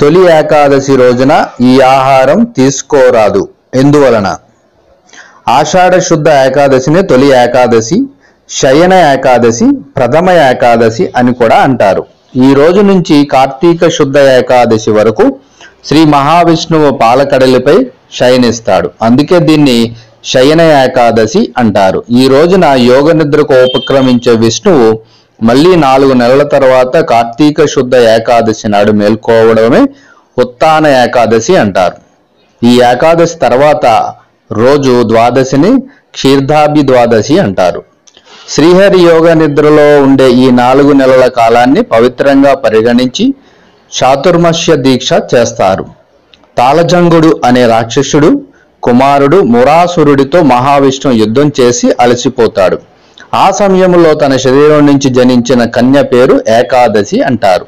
తొలి ఏకాదశి రోజున ఈ ఆహారం తీసుకోరాదు. ఎందువలన? ఆషాఢ శుద్ధ ఏకాదశిని తొలి ఏకాదశి శయన ఏకాదశి ప్రథమ ఏకాదశి అని కూడా అంటారు. ఈ రోజు నుంచి కార్తీక శుద్ధ ఏకాదశి వరకు శ్రీ మహావిష్ణువు పాలకడలిపై శయనిస్తాడు. అందుకే దీన్ని శయన ఏకాదశి అంటారు. ఈ రోజున యోగ నిద్రకు ఉపక్రమించే విష్ణువు మళ్ళీ నాలుగు నెలల తర్వాత కార్తీక శుద్ధ ఏకాదశి నాడు మేల్కోవడమే ఉత్తాన ఏకాదశి అంటారు. ఈ ఏకాదశి తర్వాత రోజు ద్వాదశిని క్షీర్ధాభి ద్వాదశి అంటారు. శ్రీహరి యోగ నిద్రలో ఉండే ఈ నాలుగు నెలల కాలాన్ని పవిత్రంగా పరిగణించి చాతుర్మస్య దీక్ష చేస్తారు. తాళజంగుడు అనే రాక్షసుడు కుమారుడు మురాసురుడితో మహావిష్ణువు యుద్ధం చేసి అలసిపోతాడు. ఆ సమయంలో తన శరీరం నుంచి జనించిన కన్య పేరు ఏకాదశి అంటారు.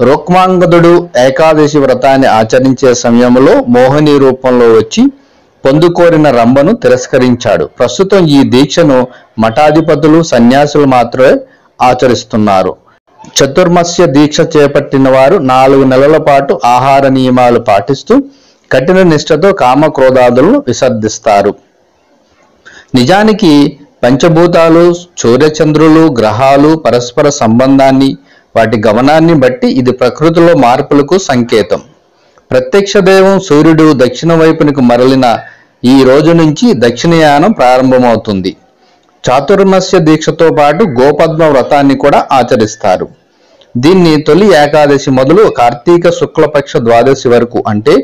రుక్మాంగదుడు ఏకాదశి వ్రతాన్ని ఆచరించే సమయంలో మోహిని రూపంలో వచ్చి పొందుకోరిన రంభను తిరస్కరించాడు. ప్రస్తుతం ఈ దీక్షను మఠాధిపతులు సన్యాసులు మాత్రమే ఆచరిస్తున్నారు. చతుర్మస్య దీక్ష చేపట్టిన వారు నాలుగు నెలల పాటు ఆహార నియమాలు పాటిస్తూ కఠిన నిష్ఠతో కామక్రోధాదులను విసర్జిస్తారు. నిజానికి పంచభూతాలు సూర్యచంద్రులు గ్రహాలు పరస్పర సంబంధాన్ని వాటి గమనాన్ని బట్టి ఇది ప్రకృతిలో మార్పులకు సంకేతం. ప్రత్యక్ష దైవం సూర్యుడు దక్షిణ వైపునకు మరలిన ఈ రోజు నుంచి దక్షిణయానం ప్రారంభమవుతుంది. చాతుర్మస్య దీక్షతో పాటు గోపద్మ వ్రతాన్ని కూడా ఆచరిస్తారు. దీన్ని తొలి ఏకాదశి మొదలు కార్తీక శుక్లపక్ష ద్వాదశి వరకు అంటే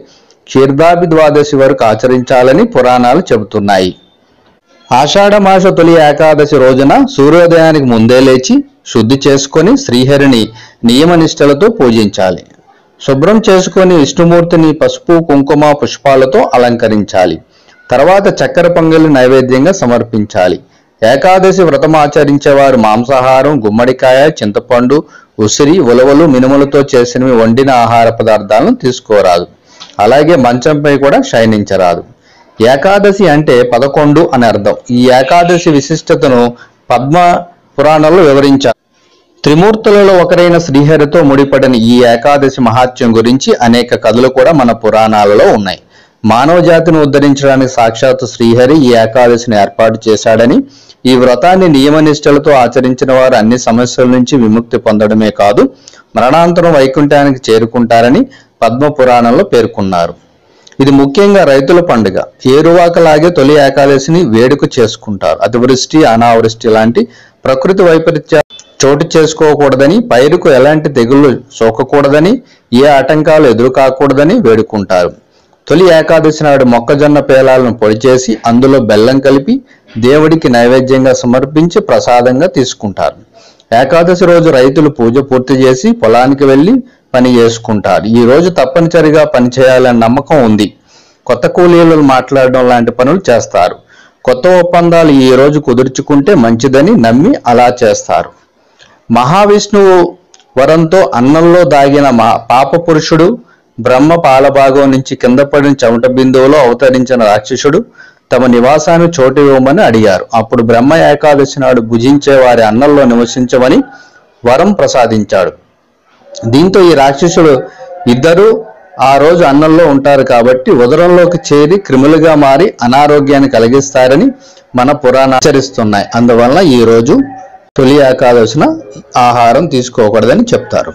క్షీర్దాభి ద్వాదశి వరకు ఆచరించాలని పురాణాలు చెబుతున్నాయి. ఆషాఢమాస తొలి ఏకాదశి రోజున సూర్యోదయానికి ముందే లేచి శుద్ధి చేసుకొని శ్రీహరిని నియమనిష్టలతో పూజించాలి. శుభ్రం చేసుకొని విష్ణుమూర్తిని పసుపు కుంకుమ పుష్పాలతో అలంకరించాలి. తర్వాత చక్కెర పొంగలి నైవేద్యంగా సమర్పించాలి. ఏకాదశి వ్రతం ఆచరించేవారు మాంసాహారం గుమ్మడికాయ చింతపండు ఉసిరి ఉలవలు మినుములతో చేసినవి వండిన ఆహార పదార్థాలను తీసుకోరాదు. అలాగే మంచంపై కూడా శయనించరాదు. ఏకాదశి అంటే పదకొండు అని అర్థం. ఈ ఏకాదశి విశిష్టతను పద్మ పురాణంలో వివరించారు. త్రిమూర్తులలో ఒకరైన శ్రీహరితో ముడిపడిన ఈ ఏకాదశి మహాత్యం గురించి అనేక కథలు కూడా మన పురాణాలలో ఉన్నాయి. మానవ జాతిని ఉద్ధరించడానికి సాక్షాత్తు శ్రీహరి ఈ ఏకాదశిని ఏర్పాటు చేశాడని ఈ వ్రతాన్ని నియమనిష్టలతో ఆచరించిన వారు అన్ని సమస్యల నుంచి విముక్తి పొందడమే కాదు మరణాంతరం వైకుంఠానికి చేరుకుంటారని పద్మ పురాణంలో పేర్కొన్నారు. ఇది ముఖ్యంగా రైతుల పండుగ. ఏరువాకలాగే తొలి ఏకాదశిని వేడుక చేసుకుంటారు. అతివృష్టి అనావృష్టి లాంటి ప్రకృతి వైపరీత్య చోటు చేసుకోకూడదని పైరుకు ఎలాంటి తెగుళ్ళు సోకకూడదని ఏ ఆటంకాలు ఎదురుకాకూడదని వేడుకుంటారు. తొలి ఏకాదశి నాడు మొక్కజొన్న పేలాలను పొడి చేసి అందులో బెల్లం కలిపి దేవుడికి నైవేద్యంగా సమర్పించి ప్రసాదంగా తీసుకుంటారు. ఏకాదశి రోజు రైతులు పూజ పూర్తి చేసి పొలానికి వెళ్ళి పని చేసుకుంటారు. ఈ రోజు తప్పనిసరిగా పని చేయాలనే నమ్మకం ఉంది. కొత్త కూలీలు మాట్లాడడం లాంటి పనులు చేస్తారు. కొత్త ఒప్పందాలు ఈ రోజు కుదుర్చుకుంటే మంచిదని నమ్మి అలా చేస్తారు. మహావిష్ణువు వరంతో అన్నంలో దాగిన మా పాప పురుషుడు బ్రహ్మ పాలభాగం నుంచి కింద పడిన చెమట బిందువులో అవతరించిన రాక్షసుడు తమ నివాసాన్ని చోటు ఇవ్వమని అడిగారు. అప్పుడు బ్రహ్మ ఏకాదశి నాడు భుజించే వారి అన్నంలో నివసించమని వరం ప్రసాదించాడు. దీంతో ఈ రాక్షసుడు ఇద్దరు ఆ రోజు అన్నంలో ఉంటారు కాబట్టి ఉదరంలోకి చేరి క్రిములుగా మారి అనారోగ్యాన్ని కలిగిస్తారని మన పురాణ ఆచరిస్తున్నాయి. అందువలన ఈ రోజు తొలి ఏకాదశిన ఆహారం తీసుకోకూడదని చెప్తారు.